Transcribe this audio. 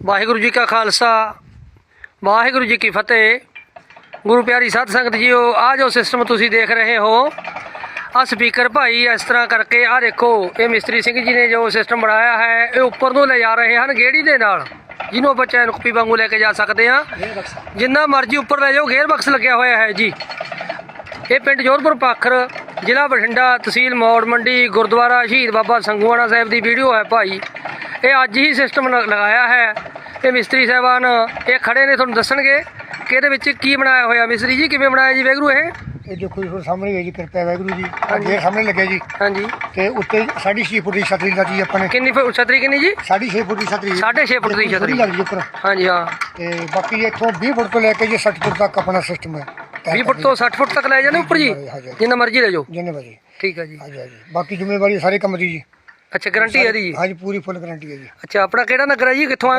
ਵਾਹਿਗੁਰੂ ਜੀ ਕਾ ਖਾਲਸਾ ਵਾਹਿਗੁਰੂ ਜੀ ਕੀ ਫਤਿਹ। ਗੁਰੂ ਪਿਆਰੀ ਸਾਧ ਸੰਗਤ ਜੀਓ ਆ ਜੋ ਸਿਸਟਮ ਤੁਸੀਂ ਦੇਖ ਰਹੇ ਹੋ ਆ ਸਪੀਕਰ ਭਾਈ ਇਸ ਤਰ੍ਹਾਂ ਕਰਕੇ ਆ ਦੇਖੋ ਇਹ ਮਿਸਤਰੀ ਸਿੰਘ ਜੀ ਨੇ ਜੋ ਸਿਸਟਮ ਬਣਾਇਆ ਹੈ ਇਹ ਉੱਪਰ ਨੂੰ ਲੈ ਜਾ ਰਹੇ ਹਨ ਗੇੜੀ ਦੇ ਨਾਲ। ਜਿਹਨੂੰ ਆਪਾਂ ਚੈਨ ਕੁਪੀ ਵਾਂਗੂ ਲੈ ਕੇ ਜਾ ਸਕਦੇ ਆ ਜਿੰਨਾ ਮਰਜ਼ੀ ਉੱਪਰ ਲੈ ਜਾਓ ਗੇਅਰ ਬਕਸ ਲੱਗਿਆ ਹੋਇਆ ਹੈ ਜੀ। ਇਹ ਪਿੰਡ ਜੋਧਪੁਰ ਪਾਖਰ ਜ਼ਿਲ੍ਹਾ ਬਠਿੰਡਾ ਤਹਿਸੀਲ ਮੌੜ ਮੰਡੀ ਗੁਰਦੁਆਰਾ ਸ਼ਹੀਦ ਬਾਬਾ ਸੰਗੂਆਣਾ ਸਾਹਿਬ ਦੀ ਵੀਡੀਓ ਹੈ ਭਾਈ। ਇਹ ਅੱਜ ਹੀ ਸਿਸਟਮ ਲਗਾਇਆ ਹੈ। ਇਹ ਮਿਸਤਰੀ ਸਾਹਿਬਾਨ ਇਹ ਖੜੇ ਨੇ ਤੁਹਾਨੂੰ ਦੱਸਣਗੇ ਕਿ ਇਹਦੇ ਵਿੱਚ ਕੀ ਬਣਾਇਆ ਹੋਇਆ। ਮਿਸਤਰੀ ਜੀ ਕਿਵੇਂ ਬਣਾਇਆ ਜੀ ਵੈਗਰੂ ਇਹ? ਇਹ ਦੇਖੋ ਜੀ ਸਾਹਮਣੇ ਹੈ ਜੀ ਕਿਰਪਾ ਵਾਹਿਗੁਰੂ ਜੀ। ਅੱਗੇ ਸਾਹਮਣੇ ਲੱਗਿਆ ਜੀ। ਹਾਂਜੀ। ਤੇ ਉੱਤੇ 6.5 ਫੁੱਟ ਦੀ ਛਤਰੀ ਲੱਗੀ ਆਪਾਂ ਨੇ। ਕਿੰਨੀ ਫੁੱਟ ਛਤਰੀ ਕਿੰਨੀ ਜੀ? 6.5 ਫੁੱਟ ਦੀ ਛਤਰੀ। 6.5 ਫੁੱਟ ਦੀ ਛਤਰੀ। ਲੱਗੀ ਉੱਪਰ। ਹਾਂਜੀ ਹਾਂ। ਤੇ ਬਾਕੀ ਇੱਥੋਂ 20 ਫੁੱਟ ਤੋਂ ਲੈ ਕੇ ਜੀ 60 ਫੁੱਟ ਤੱਕ ਆਪਣਾ ਸਿਸਟਮ ਹੈ। 20 ਫੁੱਟ ਤੋਂ 60 ਫੁੱਟ ਤੱਕ ਲੈ ਜਾਂਦੇ ਉੱਪਰ ਜੀ। ਜਿੰਨਾ ਮਰਜ਼ੀ ਲੈ ਜਾਓ। ਜਿੰਨੇ ਵਜੇ ਠੀਕ ਹੈ ਜੀ। ਹਾਂਜੀ ਹਾਂਜੀ। ਬਾਕੀ ਜ਼ਿੰਮੇਵਾਰੀ ਸਾਰੇ ਕੰਮ ਦੀ ਜੀ। ਅੱਛਾ ਗਾਰੰਟੀ ਹੈ ਇਹਦੀ ਜੀ ਹਾਂਜੀ ਪੂਰੀ ਫੁੱਲ ਗਾਰੰਟੀ ਹੈ ਜੀ ਅੱਛਾ ਆਪਣਾ ਕਿਹੜਾ ਨਗਰ ਹੈ ਜੀ ਕਿੱਥੋਂ ਆਏ?